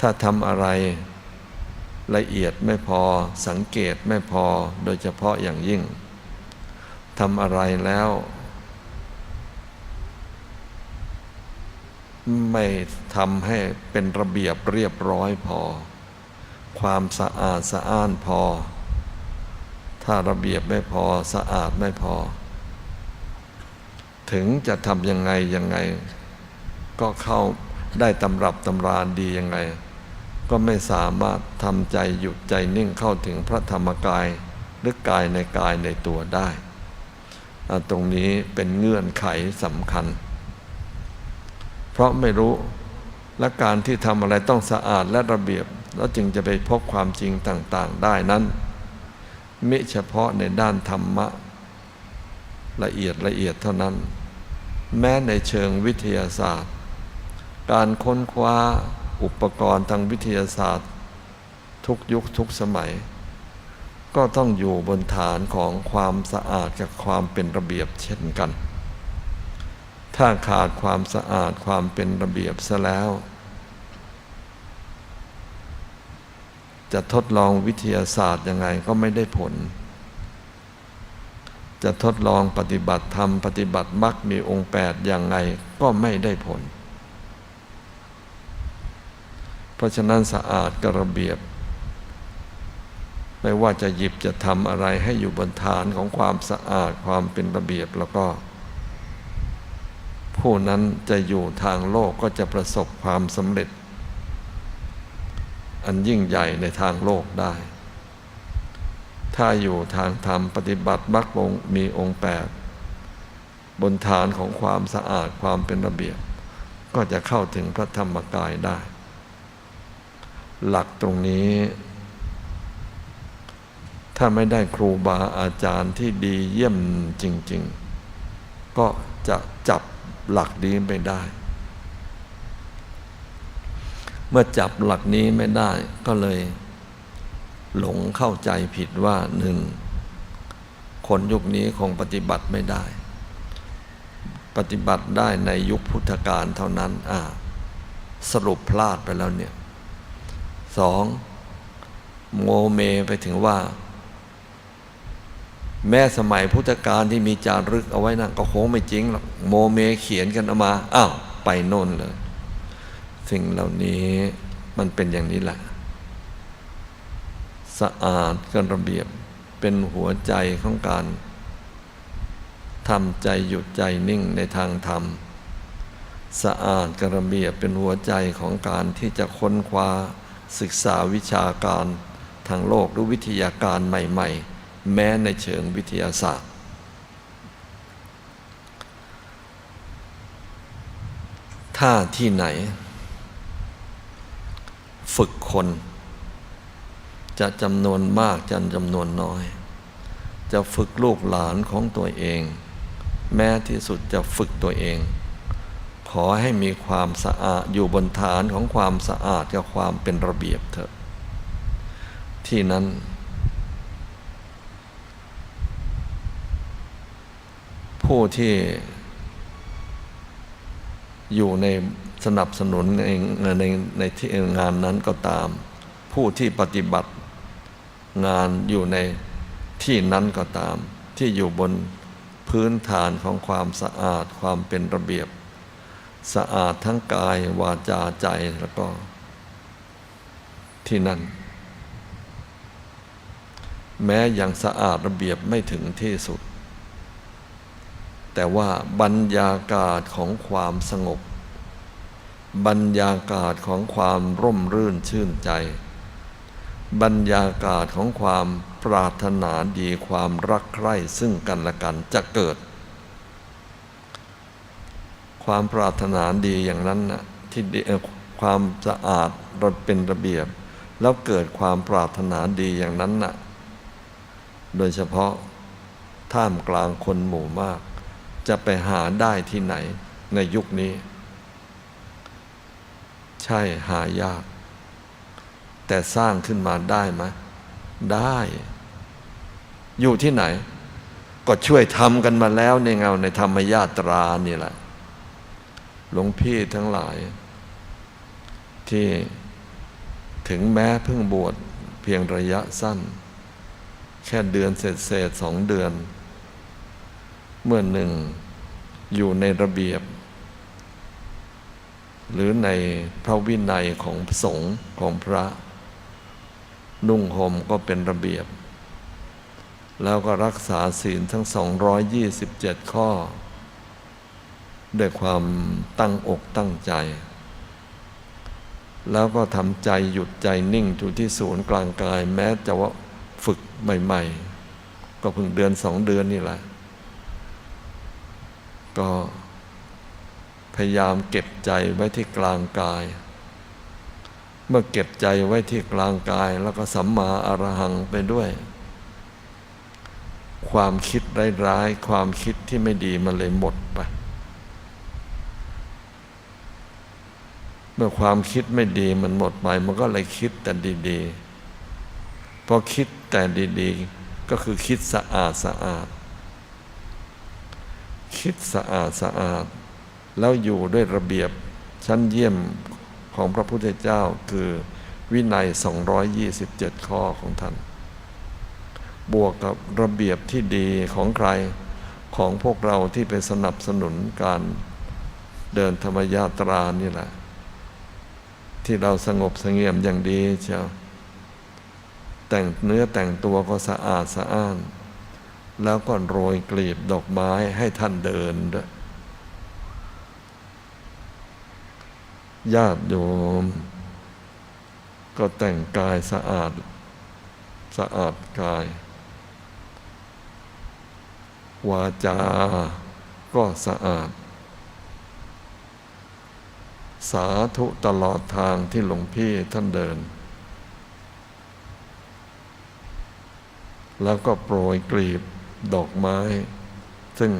ถ้าทำอะไรละเอียดไม่พอสังเกตไม่พอโดยเฉพาะอย่างยิ่งทำอะไรแล้ว ไม่ทำให้เป็นระเบียบเรียบร้อยพอ ความสะอาดสะอ้านพอ ถ้าระเบียบไม่พอสะอาดไม่พอ ถึงจะทำยังไงยังไง ก็เข้าได้ตำรับตำราดียังไง ก็ไม่สามารถทำใจหยุดใจนิ่งเข้าถึงพระธรรมกายหรือกายในกายในตัวได้ ตรงนี้เป็นเงื่อนไขสำคัญ เพราะไม่รู้และการที่ทำอะไรต้องสะอาดและระเบียบ แล้วจึงจะไปพบความจริงต่างๆ ได้นั้น มิเฉพาะในด้านธรรมะ ละเอียดละเอียดเท่านั้น แม้ในเชิงวิทยาศาสตร์ การค้นคว้า อุปกรณ์ทางวิทยาศาสตร์ ทุกยุคทุกสมัย ก็ต้องอยู่บนฐานของความสะอาดกับความเป็นระเบียบเช่นกัน ถ้าขาดความสะอาดความเป็นระเบียบซะแล้ว จะทดลองวิทยาศาสตร์ยังไงก็ไม่ได้ผล จะทดลองปฏิบัติธรรมปฏิบัติมรรคมีองค์แปดอย่างไงก็ไม่ได้ผล เพราะฉะนั้นสะอาดกระเบียบ ไม่ว่าจะหยิบจะทำอะไรให้อยู่บนฐานของความสะอาดความเป็นระเบียบแล้วก็ ผู้นั้นจะอยู่ทางโลกก็จะประสบความสำเร็จ อันยิ่งใหญ่ในทางโลกได้ ถ้าอยู่ทางธรรมปฏิบัติมรรคงมีองค์แปดบนฐานของความสะอาดความเป็นระเบียบ ก็จะเข้าถึงพระธรรมกายได้ หลักตรงนี้ ถ้าไม่ได้ครูบาอาจารย์ที่ดีเยี่ยมจริง ๆ ก็จะจับหลักนี้ไม่ได้ เมื่อจับหลักนี้ไม่ได้ก็เลยหลงเข้าใจผิดว่าหนึ่งคนยุคนี้คงปฏิบัติไม่ได้ ปฏิบัติได้ในยุคพุทธกาลเท่านั้น อ่า สรุปพลาดไปแล้วเนี่ย สองโมเมไปถึงว่า แม้สมัยพุทธกาลที่มีจารึกเอาไว้นะก็คงไม่จริงหรอกโมเมเขียนกันออกมาอ้าวไปโน่นเลย สิ่งเหล่านี้มันเป็นอย่างนี้แหละสะอาดกันระเบียบเป็นหัวใจของการทำใจหยุดใจนิ่งในทางธรรม สะอาดกันระเบียบเป็นหัวใจของการที่จะค้นคว้า ศึกษาวิชาการทางโลกหรือวิทยาการใหม่ ๆ แม้ในเชิงวิทยาศาสตร์ ถ้าที่ไหน ฝึกคน จะจำนวนมากจะจำนวนน้อย จะฝึกลูกหลานของตัวเอง แม้ที่สุดจะฝึกตัวเอง ขอให้มีความสะอาดอยู่บนฐานของความสะอาดกับความเป็นระเบียบเถอะ ที่นั้น ผู้ที่ อยู่ในสนับสนุนในในในที่งานนั้นก็ตาม ผู้ที่ปฏิบัติงานอยู่ในที่นั้นก็ตาม ที่อยู่บนพื้นฐานของความสะอาดความเป็นระเบียบ สะอาดทั้งกายวาจาใจแล้วก็ ที่นั่น แม้ยังสะอาดระเบียบไม่ถึงที่สุด แต่ว่าบรรยากาศของความสงบ บรรยากาศของความร่มรื่นชื่นใจ บรรยากาศของความปรารถนาดีความรักใคร่ซึ่งกันและกันจะเกิด ความปรารถนาดีอย่างนั้นนะที่ดีความสะอาดรดเป็นระเบียบ แล้วเกิดความปรารถนาดีอย่างนั้นนะ่ะ โดยเฉพาะท่ามกลางคนหมู่มาก จะไปหาได้ที่ไหนในยุคนี้ ใช่หายาก แต่สร้างขึ้นมาได้ไหมได้ อยู่ที่ไหน ก็ช่วยทำกันมาแล้วในเงาในธรรมญาตรานี่แหละ หลวงพี่ทั้งหลาย ที่ถึงแม้เพิ่งบวชเพียงระยะสั้น แค่เดือนเศษเศษสองเดือน เมื่อหนึ่งอยู่ในระเบียบ หรือในพระวินัยของสงฆ์ของพระ นุ่งห่มก็เป็นระเบียบ แล้วก็รักษาศีลทั้ง 227 ข้อ ด้วยความตั้งอกตั้งใจ แล้วก็ทำใจหยุดใจนิ่งอยู่ที่ศูนย์กลางกาย แม้จะว่าฝึกใหม่ ๆ ก็เพิ่งเดือนสองเดือนนี่แหละ ก็พยายามเก็บใจไว้ที่กลางกาย เมื่อเก็บใจไว้ที่กลางกาย แล้วก็สัมมาอรหังไปด้วย ความคิดร้ายๆความคิดที่ไม่ดีมันเลยหมดไป เมื่อความคิดไม่ดีมันหมดไป มันก็เลยคิดแต่ดีๆพอคิดแต่ดีๆ ก็คือคิดสะอาดสะอาด คิดสะอาดสะอาด แล้วอยู่ด้วยระเบียบชั้นเยี่ยมของพระพุทธเจ้าคือวินัย 227 ข้อของท่าน บวกกับระเบียบที่ดีของใครของพวกเราที่ไปสนับสนุนการเดินธรรมยาตรานี่แหละ ที่เราสงบสงี่ยมอย่างดีเชียวแต่งเนื้อแต่งตัวก็สะอาดสะอ้าน แล้วก็โรยกลีบดอกไม้ให้ท่านเดินด้วยญาติโยม ก็แต่งกายสะอาด สะอาดกาย วาจา ก็สะอาด สาธุตลอดทางที่หลวงพี่ท่านเดิน แล้วก็โปรยกลีบดอกไม้ ซึ่ง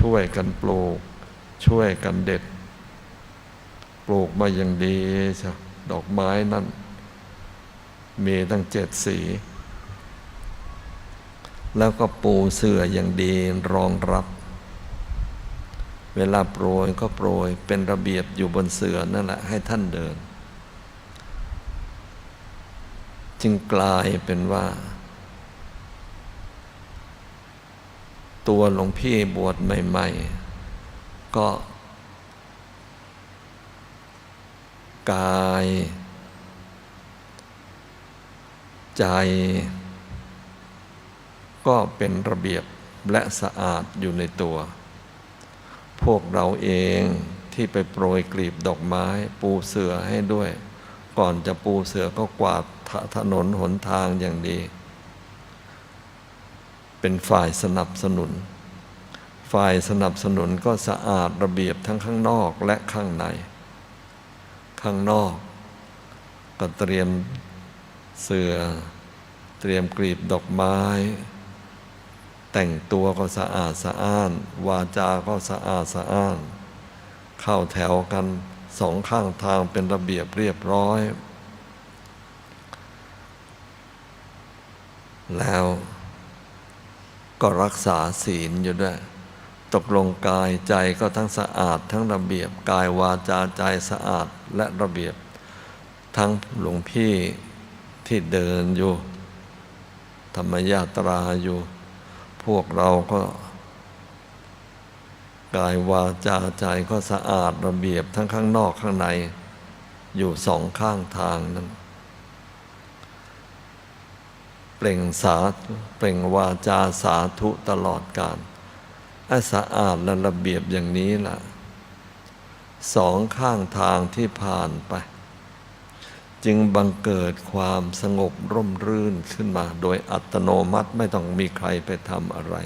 ช่วยกันปลูก ช่วยกันเด็ด ปลูกมาอย่างดีใช่ดอกไม้นั่น มีตั้งเจ็ดสี แล้วก็ปูเสื่ออย่างดีรองรับ เวลาโปรยก็โปรยเป็นระเบียบอยู่บนเสื่อนั่นแหละให้ท่านเดิน จึงกลายเป็นว่า ตัวหลวงพี่บวชใหม่ ๆ ก็ กาย ใจ ก็เป็นระเบียบและสะอาดอยู่ในตัว พวกเราเองที่ไปโปรยกลีบดอกไม้ ปูเสือให้ด้วย ก่อนจะปูเสือก็กวาดถถนนหนทางอย่างดี เป็นฝ่ายสนับสนุน ฝ่ายสนับสนุนก็สะอาดระเบียบทั้งข้างนอกและข้างใน ข้างนอก ก็เตรียมเสือ เตรียมกลีบดอกไม้ แต่งตัวก็สะอาดสะอ้าน วาจาก็สะอาดสะอ้าน เข้าแถวกันสองข้างทางเป็นระเบียบเรียบร้อย แล้วก็รักษาศีลอยู่ด้วย ตกลงกายใจก็ทั้งสะอาด ทั้งระเบียบกายวาจาใจสะอาดและระเบียบ ทั้งหลวงพี่ที่เดินอยู่ ธรรมยาตราอยู่ พวกเราก็ กายวาจาใจก็สะอาดระเบียบทั้งข้างนอกข้างใน อยู่สองข้างทางนั้น เปล่งสาเปล่งวาจาสาธุตลอดกาลไอ้สะอาดและระเบียบอย่างนี้ล่ะ สองข้างทางที่ผ่านไป จึงบังเกิดความสงบร่มรื่นขึ้นมา โดยอัตโนมัติไม่ต้องมีใครไปทำอะไร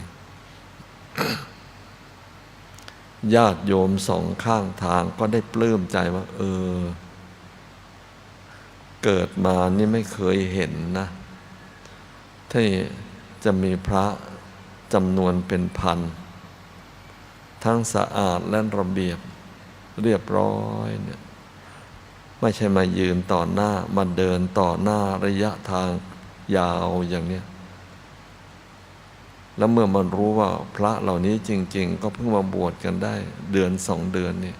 ญาติโยมสองข้างทางก็ได้ปลื้มใจว่า เออ เกิดมานี่ไม่เคยเห็นนะ ที่จะมีพระจำนวนเป็นพัน ทั้งสะอาดและระเบียบเรียบร้อยเนี่ย ไม่ใช่มายืนต่อหน้ามาเดินต่อหน้าระยะทางยาวอย่างเนี้ยแล้วเมื่อมันรู้ว่าพระเหล่านี้จริง ๆ ก็เพิ่งมาบวชกันได้ เดือนสองเดือนนี่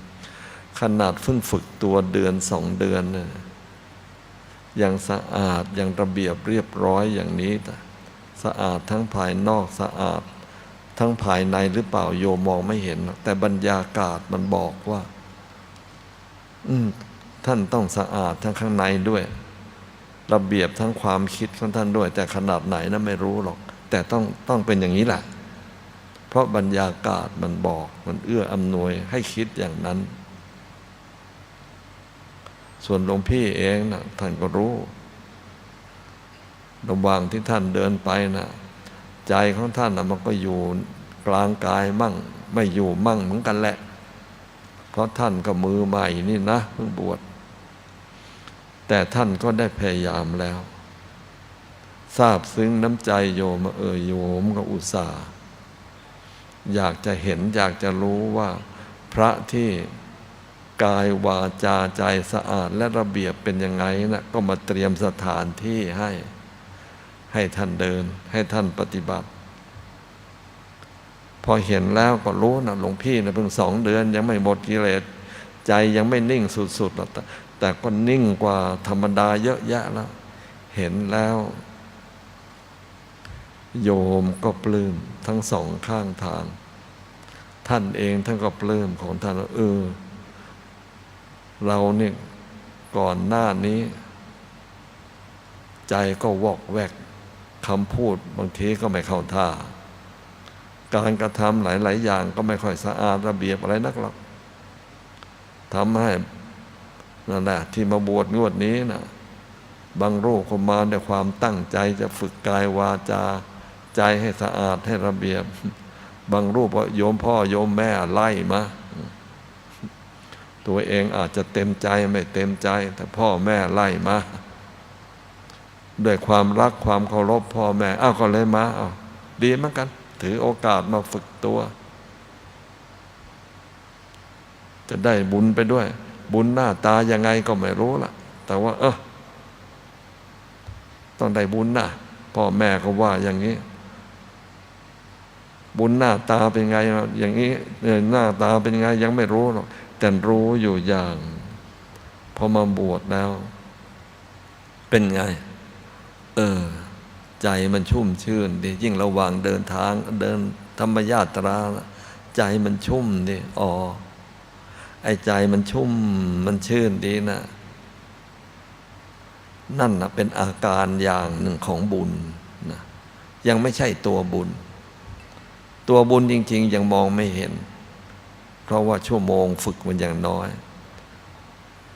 ขนาดเพิ่งฝึกตัวเดือนสองเดือนเนี่ยยังสะอาดยังระเบียบเรียบร้อยอย่างนี้สะอาดทั้งภายนอกสะอาด ทั้งภายในหรือเปล่าโยมมองไม่เห็น แต่บรรยากาศมันบอกว่า อืม ท่านต้องสะอาดทั้งข้างในด้วย ระเบียบทั้งความคิดของท่านด้วย แต่ขนาดไหนนะไม่รู้หรอก แต่ต้องต้องเป็นอย่างนี้แหละ เพราะบรรยากาศมันบอกมันเอื้ออำนวยให้คิดอย่างนั้น ส่วนหลวงพี่เองนะท่านก็รู้ระหว่างที่ท่านเดินไปนะใจของท่านนะมันก็อยู่กลางกายมั่ง ไม่อยู่มั่งเหมือนกันแหละ เพราะท่านก็มือใหม่นี่นะเพิ่งบวช แต่ท่านก็ได้พยายามแล้ว ทราบซึ้งน้ำใจโยมเออโยมก็อุตส่าห์ อยากจะเห็นอยากจะรู้ว่า พระที่กายวาจาใจสะอาดและระเบียบเป็นยังไงนะก็มาเตรียมสถานที่ให้ให้ท่านเดิน ให้ท่านปฏิบัติ พอเห็นแล้วก็รู้นะหลวงพี่นะเพิ่งสองเดือนยังไม่หมดกิเลสใจยังไม่นิ่งสุดๆหรอ แต่ก็นิ่งกว่าธรรมดาเยอะแยะแล้ว เห็นแล้ว โยมก็ปลื้มทั้งสองข้างทาง ท่านเองท่านก็ปลื้มของท่านเออ เราเนี่ยก่อนหน้านี้ ใจก็วอกแวกคำพูดบางทีก็ไม่เข้าท่า การกระทำหลาย ๆ อย่างก็ไม่ค่อยสะอาดระเบียบอะไรนักหรอกทำให้ นั่นแหละที่มาบวชงวดนี้นะบางรูปก็มาด้วยความตั้งใจจะฝึกกายวาจา ใจให้สะอาดให้ระเบียบ บางรูปก็โยมพ่อโยมแม่ไล่มาตัวเองอาจจะเต็มใจไม่เต็มใจ แต่พ่อแม่ไล่มาด้วยความรักความเคารพพ่อแม่อ้าวก็เลยมาอ้าวดีเหมือนกัน ถือโอกาสมาฝึกตัว จะได้บุญไปด้วย บุญหน้าตายังไงก็ไม่รู้ล่ะแต่ว่า เออต้องได้บุญนะพ่อแม่ก็ว่าอย่างนี้ บุญหน้าตาเป็นไง อย่างนี้หน้าตาเป็นไงยังไม่รู้หรอกแต่รู้อยู่อย่างพอมาบวชแล้ว เป็นไง เออ ใจมันชุ่มชื่นดียิ่งระหว่างเดินทาง เดินธรรมญาตรา ใจมันชุ่มดีอ๋อ ไอ้ใจมันชุ่มมันชื่นดีนะนั่นนะเป็นอาการอย่างหนึ่งของบุญนะยังไม่ใช่ตัวบุญ ตัวบุญจริง ๆ ยังมองไม่เห็น เพราะว่าชั่วโมงฝึกมันอย่างน้อย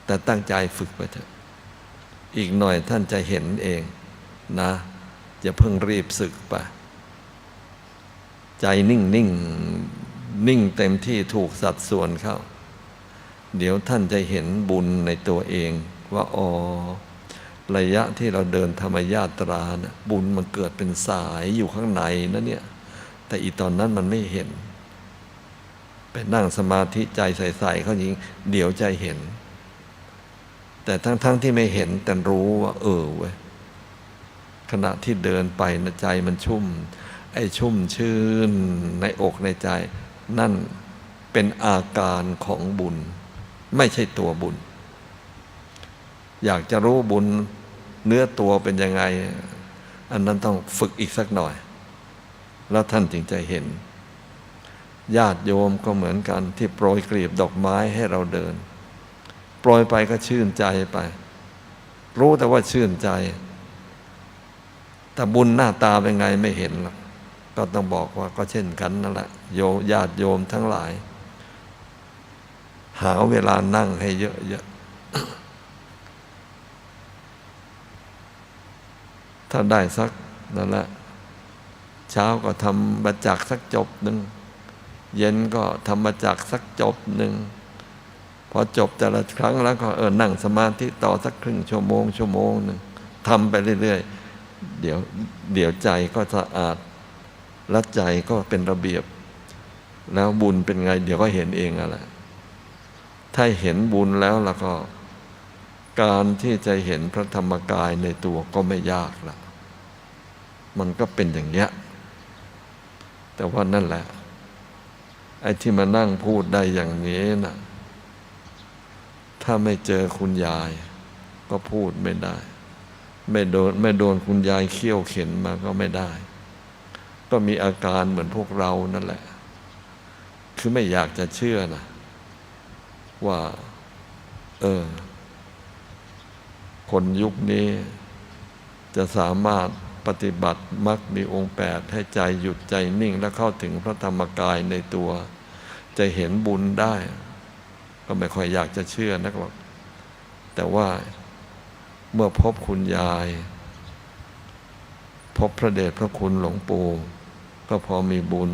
แต่ตั้งใจฝึกไปเถอะ อีกหน่อยท่านจะเห็นเองนะอย่าเพิ่งรีบศึกไป ใจนิ่งนิ่งนิ่งเต็มที่ถูกสัดส่วนเข้า เดี๋ยวท่านจะเห็นบุญในตัวเองว่าอ๋อระยะที่เราเดินธรรมญาตรานะบุญมันเกิดเป็นสายอยู่ข้างในนะเนี่ย แต่อีตอนนั้นมันไม่เห็น ไปนั่งสมาธิใจใส่ๆเขายิง เดี๋ยวใจเห็น แต่ทั้งๆทที่ไม่เห็นแต่รู้ว่า เออเว้ยขณะที่เดินไปนะใจมันชุ่ม ไอ้ชุ่มชื่นในอกในใจ นั่นเป็นอาการของบุญ ไม่ใช่ตัวบุญ อยากจะรู้บุญเนื้อตัวเป็นยังไง อันนั้นต้องฝึกอีกสักหน่อย แล้วท่านจึงจะเห็น ญาติโยมก็เหมือนกันที่โปรยกลีบดอกไม้ให้เราเดิน โปรยไปก็ชื่นใจไป รู้แต่ว่าชื่นใจ แต่บุญหน้าตาเป็นไงไม่เห็นหรอกก็ต้องบอกว่าก็เช่นกันนั่นแหละโยญาติโยมทั้งหลาย หาเวลานั่งให้เยอะๆ ถ้าได้สักนั่นแหละ เช้าก็ทำบัจักสักจบหนึ่ง เย็นก็ทำบัจักสักจบหนึ่ง พอจบแต่ละครั้งแล้วก็เออนั่งสมาธิต่อสักครึ่งชั่วโมง ชั่วโมงหนึ่งทำไปเรื่อยๆ เดี๋ยวเดี๋ยวใจก็สะอาดและใจก็เป็นระเบียบ แล้วบุญเป็นไง เดี๋ยวก็เห็นเองอะไร ถ้าเห็นบุญแล้วแล้วก็ การที่จะเห็นพระธรรมกายในตัวก็ไม่ยากละมันก็เป็นอย่างเนี้ยแต่ว่านั่นแหละ ไอ้ที่มานั่งพูดได้อย่างนี้นะ่ะ ถ้าไม่เจอคุณยาย ก็พูดไม่ได้ ไม่โดนไม่โดนคุณยายเคี่ยวเข็นมาก็ไม่ได้ ก็มีอาการเหมือนพวกเรานั่นแหละ คือไม่อยากจะเชื่อนะ ว่า เออ คนยุคนี้ จะสามารถปฏิบัติมักมีองค์แปดให้ใจหยุดใจนิ่งและเข้าถึงพระธรรมกายในตัว จะเห็นบุญได้ ก็ไม่ค่อยอยากจะเชื่อนักหรอกแต่ว่าเมื่อพบคุณยาย พบพระเดชพระคุณหลวงปู่ก็พอมีบุญ